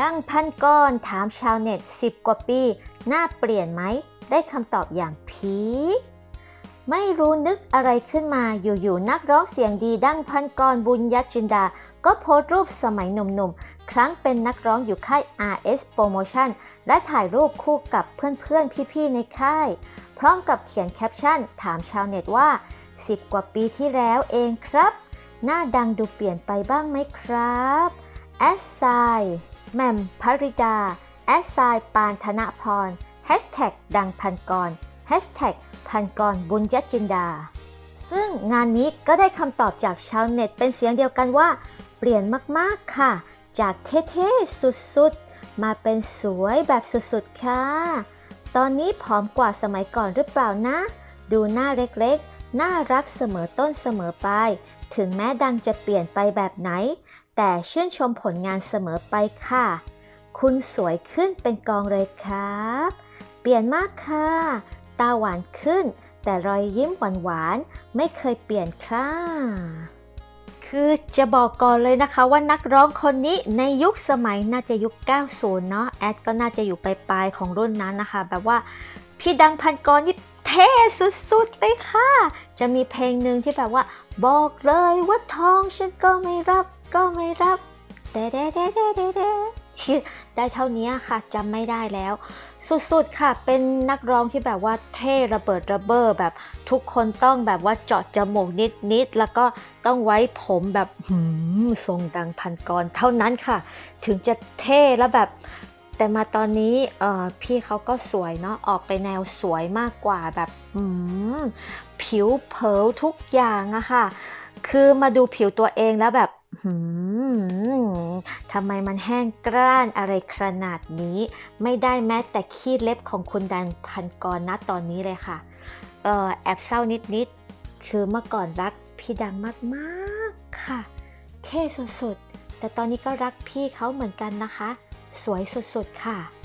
ดังพันก้อนถามชาวเน็ต 10 กว่าปี หน้าเปลี่ยนไหม ได้คำตอบอย่างพีไม่รู้นึกอะไรขึ้นมาอยู่ๆนักร้องเสียงดีดังพันกรบุญยจินดา ก็โพสต์รูปสมัยหนุ่มๆ ครั้งเป็นนักร้องอยู่ค่าย RS Promotion และถ่ายรูปคู่กับเพื่อนๆ พี่ๆ ในค่าย พร้อมกับเขียนแคปชั่น ถามชาวเน็ตว่า 10 กว่าปีที่แล้วเองครับ หน้าดังดูเปลี่ยนไปบ้างไหมครับแอสไซ แม่มภริดา แอสไซปานธนพรแฮชแท็กดังพันกรแฮชแท็กพันกรบุญยจินดา ซึ่งงานนี้ก็ได้คำตอบจากชาวเน็ตเป็นเสียงเดียวกันว่า เปลี่ยนมากๆค่ะ จากเท่ๆสุดๆ มาเป็นสวยแบบสุดๆ ค่ะ ตอนนี้ผอมกว่าสมัยก่อนหรือเปล่านะ ดูหน้าเล็กๆ น่ารักเสมอต้นเสมอปลาย ถึงแม้ดังจะเปลี่ยนไปแบบไหน แต่ชื่นชมผลงานเสมอไปค่ะ คุณสวยขึ้นเป็นกองเลยครับ เปลี่ยนมากค่ะ ตาหวานขึ้น แต่รอยยิ้มหวานๆไม่เคยเปลี่ยนค่ะคือจะบอกก่อนเลยนะคะว่านักร้องคนนี้ในยุคสมัยน่าจะยุค 90 เนาะแอดก็น่าจะอยู่ปลายๆของรุ่นนั้นนะคะ แบบว่าพี่ดังพันกรนี่ เท่สุดๆเลยค่ะ จะมีเพลงหนึ่งที่แบบว่า บอกเลยว่าทองฉันก็ไม่รับก็ไม่รับเด้เด้เด้เด้เด้เด้ได้เท่านี้ค่ะจำไม่ได้แล้ว สุดๆค่ะ เป็นนักร้องที่แบบว่าเท่ระเบิดระเบ้อแบบทุกคนต้องแบบว่าเจาะจมูกนิดๆแล้วก็ต้องไว้ผมแบบหืมทรงดังพันกรเท่านั้นค่ะ ถึงจะเท่แล้วแบบ แต่มาตอนนี้พี่เขาก็สวยเนาะออกไปแนวสวยมากกว่าแบบผิวเผลทุกอย่างอะค่ะ คือมาดูผิวตัวเองแล้วแบบทำไมมันแห้งกร้านอะไรขนาดนี้ ไม่ได้แม้แต่ขี้เล็บของคุณดันพันกรณตอนนี้เลยค่ะเออแอบเศร้านิดๆ คือเมื่อก่อนรักพี่ดังมากๆค่ะ เท่สุดๆ แต่ตอนนี้ก็รักพี่เขาเหมือนกันนะคะ สวยสุดๆค่ะ